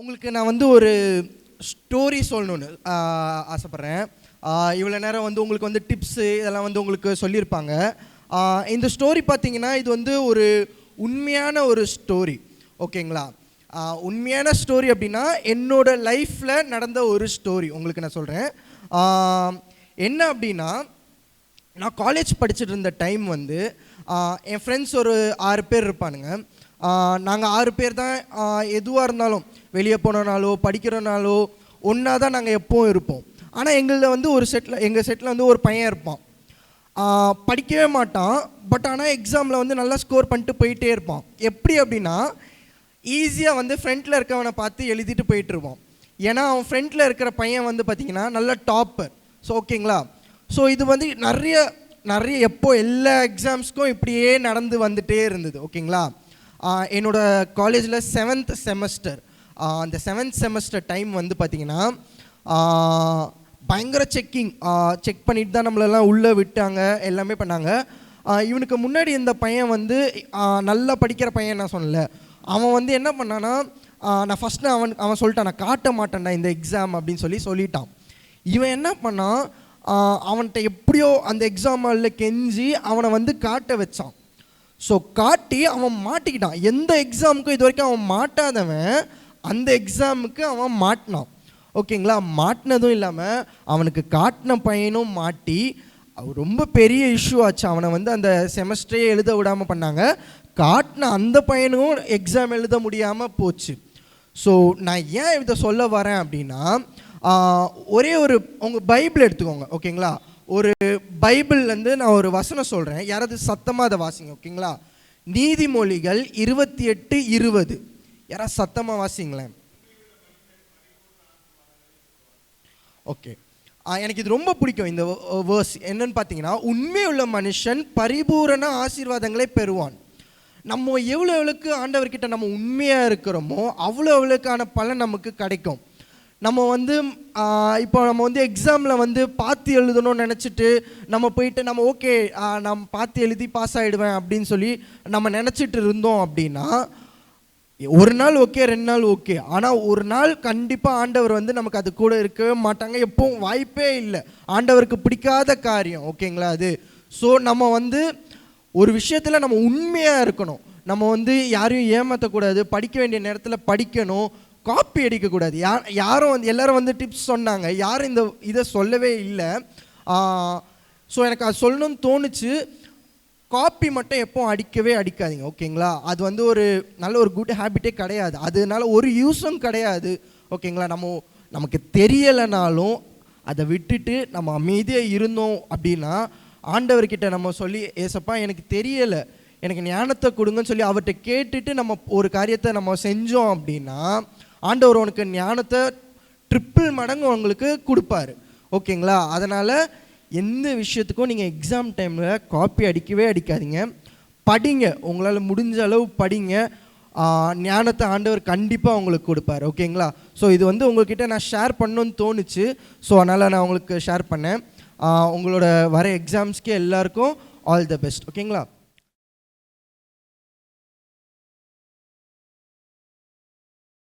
உங்களுக்கு நான் வந்து ஒரு ஸ்டோரி சொல்லணும்னு ஆசைப்பட்றேன். இவ்வளோ நேரம் வந்து உங்களுக்கு வந்து டிப்ஸு இதெல்லாம் வந்து உங்களுக்கு சொல்லியிருப்பாங்க. இந்த ஸ்டோரி பார்த்தீங்கன்னா இது வந்து ஒரு உண்மையான ஒரு ஸ்டோரி ஓகேங்களா? உண்மையான ஸ்டோரி அப்படின்னா என்னோட லைஃப்பில் நடந்த ஒரு ஸ்டோரி உங்களுக்கு நான் சொல்கிறேன் என்ன அப்படின்னா நான் காலேஜ் படிச்சுட்டு இருந்த டைம் வந்து என் ஃப்ரெண்ட்ஸ் ஒரு ஆறு பேர் இருப்பானுங்க. நாங்கள் ஆறு பேர் தான் எதுவாக இருந்தாலும் வெளியே போனோனாலோ படிக்கிறனாலோ ஒன்றா தான் நாங்கள் எப்போவும் இருப்போம். ஆனால் எங்களில் வந்து ஒரு செட்டில் எங்கள் செட்டில் வந்து ஒரு பையன் இருப்பான். படிக்கவே மாட்டான். பட் ஆனால் எக்ஸாமில் வந்து நல்லா ஸ்கோர் பண்ணிட்டு போயிட்டே இருப்பான். எப்படி அப்படின்னா ஈஸியாக வந்து ஃப்ரண்ட்டில் இருக்கவனை பார்த்து எழுதிட்டு போயிட்டுருப்பான் ஏன்னா அவன் ஃப்ரண்ட்டில் இருக்கிற பையன் வந்து பார்த்திங்கன்னா நல்ல டாப்பர் ஸோ ஓகேங்களா ஸோ இது வந்து நிறைய நிறைய எப்போ எல்லா எக்ஸாம்ஸ்க்கும் இப்படியே நடந்து வந்துட்டே இருந்தது. ஓகேங்களா என்னோடய என்னோட காலேஜில் செவன்த் செமஸ்டர் அந்த செவன்த் செமஸ்டர் டைம் வந்து பார்த்தீங்கன்னா பயங்கர செக்கிங் செக் பண்ணிட்டு தான் நம்மளெல்லாம் உள்ளே விட்டாங்க எல்லாமே பண்ணாங்க. இவனுக்கு முன்னாடி இந்த பையன் வந்து நல்லா படிக்கிற பையன் நான் சொன்னல அவன் வந்து என்ன பண்ணான்னா நான் ஃபஸ்ட்டு அவன் அவன் சொல்லிட்டான் நான் காட்ட மாட்டேன்டா இந்த எக்ஸாம் அப்படின்னு சொல்லி சொல்லிட்டான். இவன் என்ன பண்ணான் அவன்கிட்ட எப்படியோ அந்த எக்ஸாம் ஹாலில் கெஞ்சி அவனை வந்து காட்ட வச்சான். ஸோ காட்டி அவன் மாட்டிக்கிட்டான். எந்த எக்ஸாமுக்கும் இது வரைக்கும் அவன் மாட்டாதவன். அந்த எக்ஸாமுக்கு அவன் மாட்டினான். ஓகேங்களா? மாட்டினதும் இல்லாமல் அவனுக்கு காட்டின பையனும் மாட்டி ரொம்ப பெரிய இஷ்யூ ஆச்சு. அவனை வந்து அந்த செமஸ்டரே எழுத விடாமல் பண்ணாங்க. காட்டின அந்த பையனும் எக்ஸாம் எழுத முடியாமல் போச்சு. ஸோ நான் ஏன் இதை சொல்ல வரேன் அப்படின்னா ஒரே ஒரு உங்கள் பைபிள் எடுத்துக்கோங்க ஓகேங்களா? ஒரு பைபிள்லேருந்து நான் ஒரு வசனம் சொல்கிறேன் யாராவது சத்தமாக அதை வாசிங்க ஓகேங்களா? நீதிமொழிகள் இருபத்தி எட்டு இருபது. யாராவது சத்தமாக வாசிங்களேன்? ஓகே எனக்கு இது ரொம்ப பிடிக்கும் இந்த வேர்ஸ் என்னன்னு பார்த்தீங்கன்னா உண்மையுள்ள மனுஷன் பரிபூரண ஆசீர்வாதங்களை பெறுவான். நம்ம எவ்வளோ எவ்வளோக்கு ஆண்டவர்கிட்ட நம்ம உண்மையாக இருக்கிறோமோ அவ்வளோ எவ்வளோக்கான பலன் நமக்கு கிடைக்கும். நம்ம வந்து இப்போ நம்ம வந்து எக்ஸாமில் வந்து பார்த்து எழுதணும்னு நினச்சிட்டு நம்ம போயிட்டு நம்ம ஓகே நம்ம பார்த்து எழுதி பாஸ் ஆகிடுவேன் அப்படின்னு சொல்லி நம்ம நினச்சிட்டு இருந்தோம் அப்படின்னா ஒரு நாள் ஓகே ரெண்டு நாள் ஓகே. ஆனால் ஒரு நாள் கண்டிப்பாக ஆண்டவர் வந்து நமக்கு அது கூட இருக்கவே மாட்டாங்க. எப்பவும் வாய்ப்பே இல்லை. ஆண்டவருக்கு பிடிக்காத காரியம் ஓகேங்களா அது? ஸோ நம்ம வந்து ஒரு விஷயத்தில் நம்ம உண்மையாக இருக்கணும். நம்ம வந்து யாரையும் ஏமாற்றக்கூடாது படிக்க வேண்டிய நேரத்தில் படிக்கணும். காப்பி அடிக்கக்கூடாது. யார் யாரும் வந்து எல்லோரும் வந்து டிப்ஸ் சொன்னாங்க. யாரும் இந்த இதை சொல்லவே இல்லை. ஸோ எனக்கு அது சொல்லணும்னு தோணுச்சு. காப்பி மட்டும் எப்போ அடிக்கவே அடிக்காதீங்க ஓகேங்களா? அது வந்து ஒரு நல்ல ஒரு குட் ஹேபிட்டே கிடையாது. அதனால ஒரு யூஸும் கிடையாது ஓகேங்களா? நம்ம நமக்கு தெரியலைனாலும் அதை விட்டுட்டு நம்ம அமைதியாக இருந்தோம் அப்படின்னா ஆண்டவர்கிட்ட நம்ம சொல்லி ஏசப்பா எனக்கு தெரியலை. எனக்கு ஞானத்தை கொடுங்கன்னு சொல்லி அவர்கிட்ட கேட்டுட்டு நம்ம ஒரு காரியத்தை நம்ம செஞ்சோம் அப்படின்னா ஆண்டவர் உனக்கு ஞானத்தை ட்ரிப்பிள் மடங்கு உங்களுக்கு கொடுப்பாரு. ஓகேங்களா? அதனால் எந்த விஷயத்துக்கும் நீங்கள் எக்ஸாம் டைமில் காப்பி அடிக்கவே அடிக்காதீங்க. படிங்க. உங்களால் முடிஞ்ச அளவு படிங்க. ஞானத்தை ஆண்டவர் கண்டிப்பாக உங்களுக்கு கொடுப்பாரு. ஓகேங்களா? ஸோ இது வந்து உங்கள்கிட்ட நான் ஷேர் பண்ணணும்னு தோணுச்சு. ஸோ அதனால் நான் உங்களுக்கு ஷேர் பண்ணேன். உங்களோட வர எக்ஸாம்ஸ்க்கு எல்லாருக்கும் ஆல் த பெஸ்ட் ஓகேங்களா?